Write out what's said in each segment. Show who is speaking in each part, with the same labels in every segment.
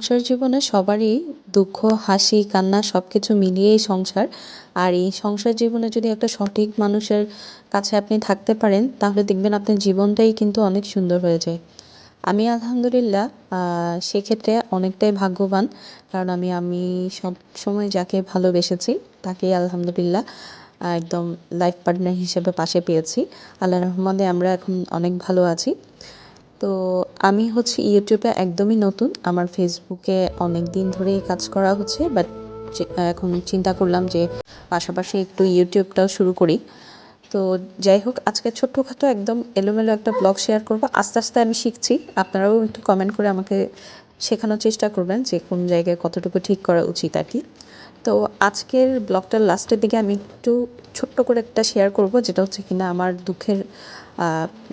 Speaker 1: সংসার জীবনে সবারই দুঃখ, হাসি, কান্না সব কিছু মিলিয়েই সংসার। আর এই সংসার জীবনে যদি একটা সঠিক মানুষের কাছে আপনি থাকতে পারেন, তাহলে দেখবেন আপনার জীবনটাই কিন্তু অনেক সুন্দর হয়ে যায়। আমি আলহামদুলিল্লাহ সেক্ষেত্রে অনেকটাই ভাগ্যবান। কারণ আমি আমি সব সময় যাকে ভালোবেসেছি, তাকেই আলহামদুলিল্লাহ একদম লাইফ পার্টনার হিসেবে পাশে পেয়েছি। আল্লাহ রহমতে আমরা এখন অনেক ভালো আছি। তো আমি হচ্ছে ইউটিউবে একদমই নতুন। আমার ফেসবুকে অনেক দিন ধরেই কাজ করা হচ্ছে বাট এখন চিন্তা করলাম যে পাশাপাশি একটু ইউটিউবটাও শুরু করি। তো যাই হোক, আজকে ছোট্টখাটো একদম এলোমেলো একটা ব্লগ শেয়ার করব। আস্তে আস্তে আমি শিখছি। আপনারাও একটু কমেন্ট করে আমাকে শেখানোর চেষ্টা করবেন যে কোন জায়গায় কতটুকু ঠিক করা উচিত আর কি। তো আজকের ব্লগটার লাস্টের দিকে আমি একটু ছোট্ট করে একটা শেয়ার করব, যেটা হচ্ছে কিনা আমার দুঃখের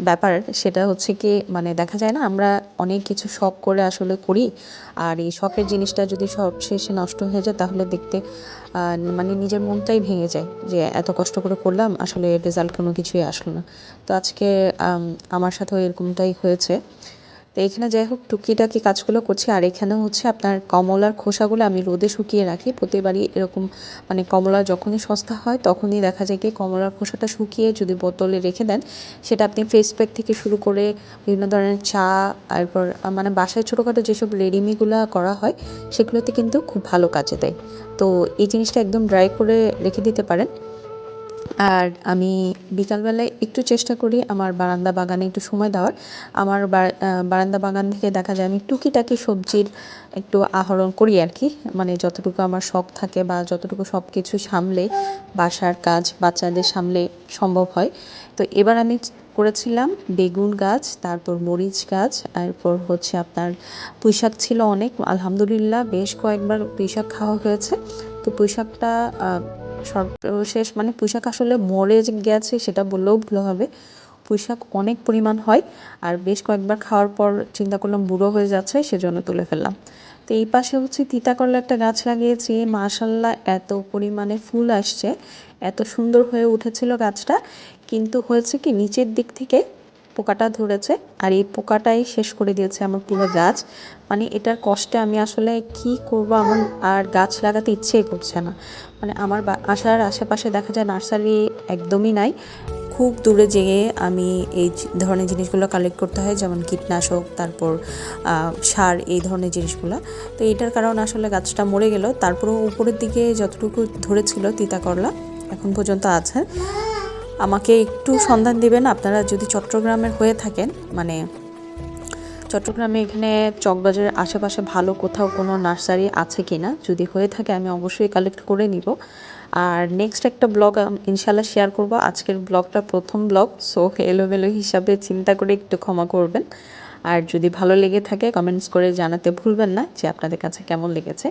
Speaker 1: ব্যাপার। সেটা হচ্ছে কি মানে দেখা যায় না, আমরা অনেক কিছু শখ করে আসলে করি, আর এই শখের জিনিসটা যদি সব শেষে নষ্ট হয়ে যায়, তাহলে দেখতে মানে নিজের মনটাই ভেঙে যায়, যে এত কষ্ট করে করলাম, আসলে রেজাল্ট কোনো কিছুই আসলো না। তো আজকে আমার সাথেও এরকমটাই হয়েছে। তো এখানে যাই হোক, টুকিটাকি কাজগুলো করছি। আর এখানে হচ্ছে আপনার কমলার খোসাগুলো আমি রোদে শুকিয়ে রাখি। প্রতিবারই এরকম মানে কমলা যখনই সস্তা হয়, তখনই দেখা যায় কি কমলার খোসাটা শুকিয়ে যদি বোতলে রেখে দেন, সেটা আপনি ফেস প্যাক থেকে শুরু করে বিভিন্ন ধরনের চা, তারপর মানে বাসায় ছোটোখাটো যেসব রেডিমিগুলো করা হয়, সেগুলোতে কিন্তু খুব ভালো কাজে দেয়। তো এই জিনিসটা একদম ড্রাই করে রেখে দিতে পারেন। আর আমি বিকালবেলায় একটু চেষ্টা করি আমার বারান্দা বাগানে একটু সময় দেওয়ার। আমার বারান্দা বাগান থেকে দেখা যায় আমি টুকিটাকি সবজির একটু আহরণ করি আর কি। মানে যতটুকু আমার শখ থাকে বা যতটুকু সব কিছু সামলে বাসার কাজ বাচ্চাদের সামলে সম্ভব হয়। তো এবার আমি করেছিলাম বেগুন গাছ, তারপর মরিচ গাছ তারপর হচ্ছে আপনার পুঁইশাক ছিল অনেক, আলহামদুলিল্লাহ বেশ কয়েকবার পুঁইশাক খাওয়া হয়েছে। তো পুঁইশাকটা সর্বশেষ মানে পুঁইশাক আসলে মরে গেছে সেটা বললেও ভুল হবে। পুঁইশাক অনেক পরিমাণ হয় আর বেশ কয়েকবার খাওয়ার পর চিন্তা করলাম বুড়ো হয়ে যাচ্ছে, সেজন্য তুলে ফেললাম। তো এই পাশে হচ্ছে তিতা করলা একটা গাছ লাগিয়েছি। মাশাল্লাহ এত পরিমাণে ফুল আসছে। এত সুন্দর হয়ে উঠেছিল গাছটা। কিন্তু হয়েছে কি, নিচের দিক থেকে পোকাটা ধরেছে আর এই পোকাটাই শেষ করে দিয়েছে আমার পুরো গাছ। মানে এটার কষ্টে আমি আসলে কি করব আমার আর গাছ লাগাতে ইচ্ছেই করছে না। মানে আমার বাসার আশেপাশে দেখা যায় নার্সারি একদমই নাই। খুব দূরে যেয়ে আমি এই ধরনের জিনিসগুলো কালেক্ট করতে হয়, যেমন কীটনাশক, তারপর সার, এই ধরনের জিনিসগুলো। তো এটার কারণে আসলে গাছটা মরে গেল। তারপরেও উপরের দিকে যতটুকু ধরেছিল তিতা করলা এখন পর্যন্ত আছে। আমাকে একটু সন্ধান দিবেন। আপনারা যদি চট্টগ্রামের হয়ে থাকেন মানে চট্টগ্রামে এখানে চকবাজারের আশেপাশে ভালো কোথাও কোনো নার্সারি আছে কি না যদি হয়ে থাকে আমি অবশ্যই কালেক্ট করে নিব। আর নেক্সট একটা ব্লগ ইনশাল্লাহ শেয়ার করব। আজকের ব্লগটা প্রথম ব্লগ সো এলোমেলো হিসাবে চিন্তা করে একটু ক্ষমা করবেন। আর যদি ভালো লেগে থাকে কমেন্টস করে জানাতে ভুলবেন না যে আপনাদের কাছে কেমন লেগেছে।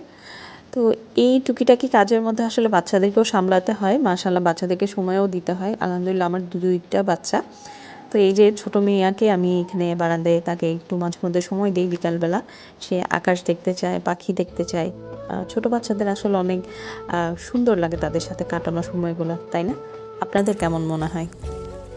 Speaker 1: তো এই টুকিটাকি কাজের মধ্যে আসলে বাচ্চাদেরকেও সামলাতে হয়। মাশাল্লাহ বাচ্চাদেরকে সময়ও দিতে হয়। আলহামদুলিল্লাহ, আমার দুইটা বাচ্চা। তো এই যে ছোটো মেয়াকে আমি এখানে বারান্দায় তাকে একটু মাঝে মধ্যে সময় দিই বিকালবেলা। সে আকাশ দেখতে চায়, পাখি দেখতে চায়। ছোট বাচ্চাদের আসলে অনেক সুন্দর লাগে তাদের সাথে কাটানো সময়গুলো, তাই না? আপনাদের কেমন মনে হয়?